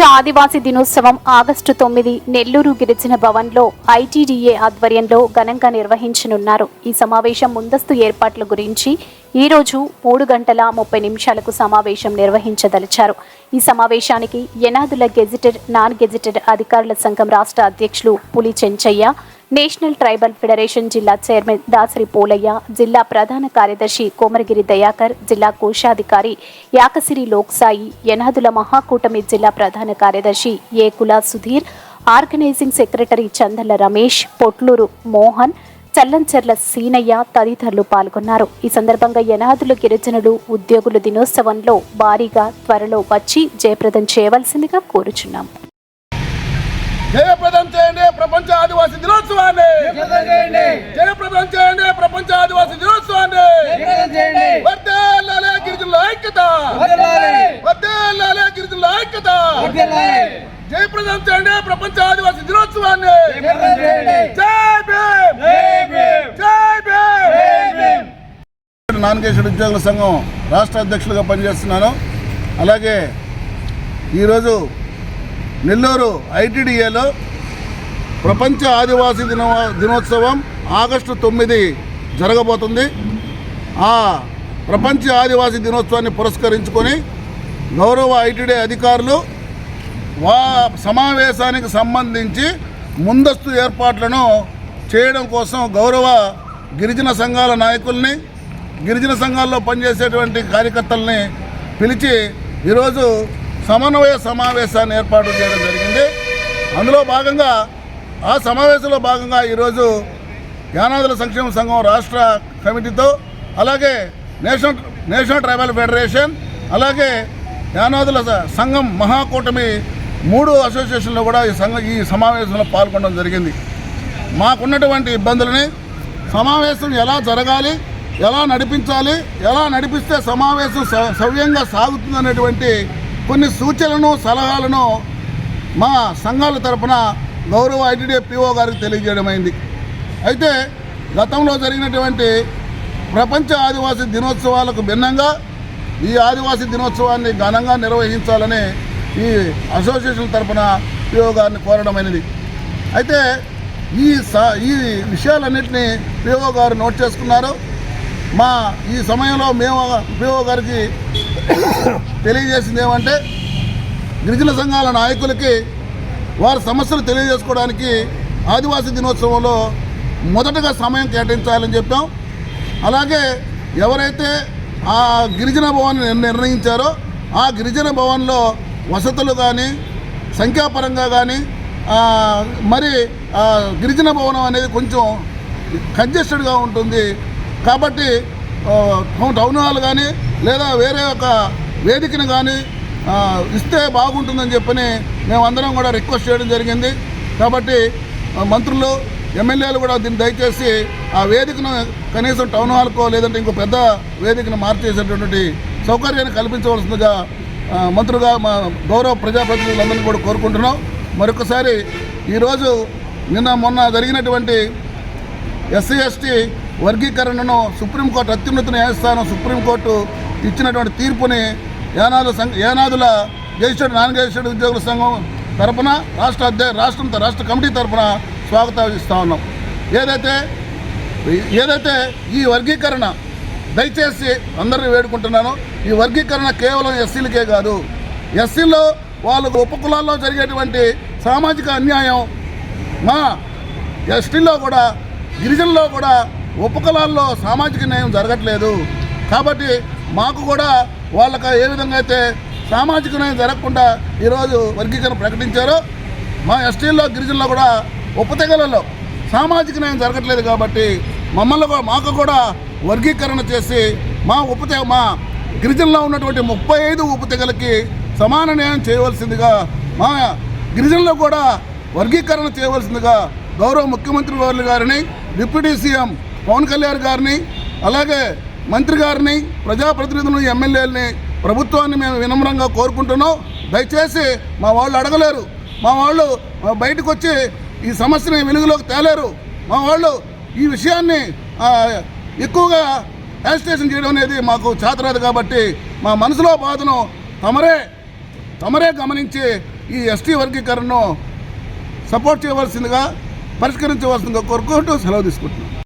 ఆదివాసీ దినోత్సవం ఆగస్టు తొమ్మిది నెల్లూరు గిరిజన భవన్లో ఐటీడీఏ ఆధ్వర్యంలో ఘనంగా నిర్వహించనున్నారు. ఈ సమావేశం ముందస్తు ఏర్పాట్ల గురించి ఈరోజు మూడు గంటల ముప్పై నిమిషాలకు సమావేశం నిర్వహించదలిచారు. ఈ సమావేశానికి యనాదుల గెజిటెడ్ నాన్ గెజిటెడ్ అధికారుల సంఘం రాష్ట్ర అధ్యక్షులు Puli Chenchaiah national tribal federation జిల్లా చైర్మన్ దాసరి పోలయ్య జిల్లా ప్రధాన కార్యదర్శి కోమరగిరి దయాకర్ జిల్లా కోశాధికారి యాకసిరి లోక్సాయి యనాదుల మహాకూటమి జిల్లా ప్రధాన కార్యదర్శి ఏకుల సుధీర్ ఆర్గనైజింగ్ సెక్రటరీ చందల రమేష్ పొట్లూరు మోహన్ చల్లంచెర్ల సీనయ్య తదితరులు పాల్గొన్నారు. ఈ సందర్భంగా యనాదుల గిరిజనులు ఉద్యోగుల దినోత్సవంలో భారీగా త్వరలో వచ్చి జయప్రదం చేయవలసిందిగా కోరుచున్నాం. జయప్రదం చేయండి ప్రపంచ ఆదివాసీ జయప్రదం చేయండి ప్రపంచ ఆదివాసీ దినోత్సవాన్ని. జై భీమ్. జై భీమ్. నాన్గేశ్వర ఉద్యోగుల సంఘం రాష్ట్ర అధ్యక్షులుగా పనిచేస్తున్నాను. అలాగే ఈరోజు నెల్లూరు ఐటీడీఏలో ప్రపంచ ఆదివాసీ దినో దినోత్సవం ఆగస్టు తొమ్మిది జరగబోతుంది. ఆ ప్రపంచ ఆదివాసీ దినోత్సవాన్ని పురస్కరించుకొని గౌరవ ఐటీడీ అధికారులు వా సమావేశానికి సంబంధించి ముందస్తు ఏర్పాట్లను చేయడం కోసం గౌరవ గిరిజన సంఘాల నాయకుల్ని గిరిజన సంఘాల్లో పనిచేసేటువంటి కార్యకర్తల్ని పిలిచి ఈరోజు సమన్వయ సమావేశాన్ని ఏర్పాటు చేయడం జరిగింది. అందులో భాగంగా ఆ సమావేశంలో భాగంగా ఈరోజు యానాదుల సంక్షేమ సంఘం రాష్ట్ర కమిటీతో అలాగే నేషనల్ నేషనల్ ట్రైబల్ ఫెడరేషన్ అలాగే యానాదుల సంఘం మహాకూటమి మూడు అసోసియేషన్లో కూడా ఈ సంఘ ఈ సమావేశంలో పాల్గొనడం జరిగింది. మాకున్నటువంటి ఇబ్బందులని సమావేశం ఎలా జరగాలి ఎలా నడిపించాలి ఎలా నడిపిస్తే సమావేశం సవ్యంగా సవ్యంగా సాగుతుందనేటువంటి కొన్ని సూచనలను సలహాలను మా సంఘాల తరపున గౌరవ ఐటీడీ పిఓ గారికి తెలియజేయడమైంది అయితే గతంలో జరిగినటువంటి ప్రపంచ ఆదివాసీ దినోత్సవాలకు భిన్నంగా ఈ ఆదివాసీ దినోత్సవాన్ని ఘనంగా నిర్వహించాలని ఈ అసోసియేషన్ తరపున పిఓగారిని కోరడమైనది అయితే ఈ స ఈ విషయాలన్నింటినీ పిఓ గారు నోట్ చేసుకున్నారు. మా ఈ సమయంలో మేము పిఓ గారికి తెలియజేసింది ఏమంటే గిరిజన సంఘాల నాయకులకి వారి సమస్యలు తెలియజేసుకోవడానికి ఆదివాసీ దినోత్సవంలో మొదటగా సమయం కేటాయించాలని చెప్పాం. అలాగే ఎవరైతే ఆ గిరిజన భవన్ నిర్ణయించారో ఆ గిరిజన భవన్లో వసతులు కానీ సంఖ్యాపరంగా కానీ మరి గిరిజన భవనం అనేది కొంచెం కంజెస్టెడ్గా ఉంటుంది. కాబట్టి టౌన్ హాల్ కానీ లేదా వేరే ఒక వేదికను కానీ ఇస్తే బాగుంటుందని చెప్పని మేమందరం కూడా రిక్వెస్ట్ చేయడం జరిగింది. కాబట్టి మంత్రులు ఎమ్మెల్యేలు కూడా దీన్ని దయచేసి ఆ వేదికను కనీసం టౌన్ హాల్కో లేదంటే ఇంకో పెద్ద వేదికను మార్చేసేటటువంటి సౌకర్యాన్ని కల్పించవలసిందిగా మంత్రులుగా మా గౌరవ ప్రజాప్రతినిధులందరినీ కూడా కోరుకుంటున్నాం. మరొకసారి ఈరోజు నిన్న మొన్న జరిగినటువంటి ఎస్సీ ఎస్టీ వర్గీకరణను సుప్రీంకోర్టు అత్యున్నత న్యాయస్థానం సుప్రీంకోర్టు ఇచ్చినటువంటి తీర్పుని యానాదు సంఘ యానాదుల గెజిస్టెడ్ నాన్ గెజిస్టెడ్ ఉద్యోగుల సంఘం తరపున రాష్ట్ర అధ్య రాష్ట్రం రాష్ట్ర కమిటీ తరపున స్వాగతం ఉన్నాం. ఏదైతే ఏదైతే ఈ వర్గీకరణ దయచేసి అందరినీ వేడుకుంటున్నాను ఈ వర్గీకరణ కేవలం ఎస్సీలకే కాదు ఎస్సీలో వాళ్ళకు ఉపకులాల్లో జరిగేటువంటి సామాజిక అన్యాయం మా ఎస్టీలో కూడా గిరిజనుల్లో కూడా ఉపకులాల్లో సామాజిక న్యాయం జరగట్లేదు. కాబట్టి మాకు కూడా వాళ్ళకి ఏ విధంగా అయితే సామాజిక న్యాయం జరగకుండా ఈరోజు వర్గీకరణ ప్రకటించారో మా ఎస్టీల్లో గిరిజనుల్లో కూడా ఉపతెగలలో సామాజిక న్యాయం జరగట్లేదు కాబట్టి మమ్మల్ని కూడా మాకు కూడా వర్గీకరణ చేసి మా ఉపతె మా గిరిజనలో ఉన్నటువంటి ముప్పై ఐదు ఉపతెగలకి సమాన న్యాయం చేయవలసిందిగా మా గిరిజనలో కూడా వర్గీకరణ చేయవలసిందిగా గౌరవ ముఖ్యమంత్రి వర్లు గారిని డిప్యూటీ సీఎం పవన్ కళ్యాణ్ గారిని అలాగే మంత్రి గారిని ప్రజాప్రతినిధులను ఎమ్మెల్యేలని ప్రభుత్వాన్ని మేము వినమ్రంగా కోరుకుంటున్నాం. దయచేసి మా వాళ్ళు అడగలేరు. మా వాళ్ళు బయటకు వచ్చి ఈ సమస్యని వెలుగులోకి తేలేరు. మా వాళ్ళు ఈ విషయాన్ని ఎక్కువగా యాజిటేషన్ చేయడం అనేది మాకు చేతరాదు కాబట్టి మా మనసులో బాధను తమరే తమరే గమనించి ఈ ఎస్టీ వర్గీకరణను సపోర్ట్ చేయవలసిందిగా పరిష్కరించవలసిందిగా కోరుకుంటూ సెలవు తీసుకుంటున్నాను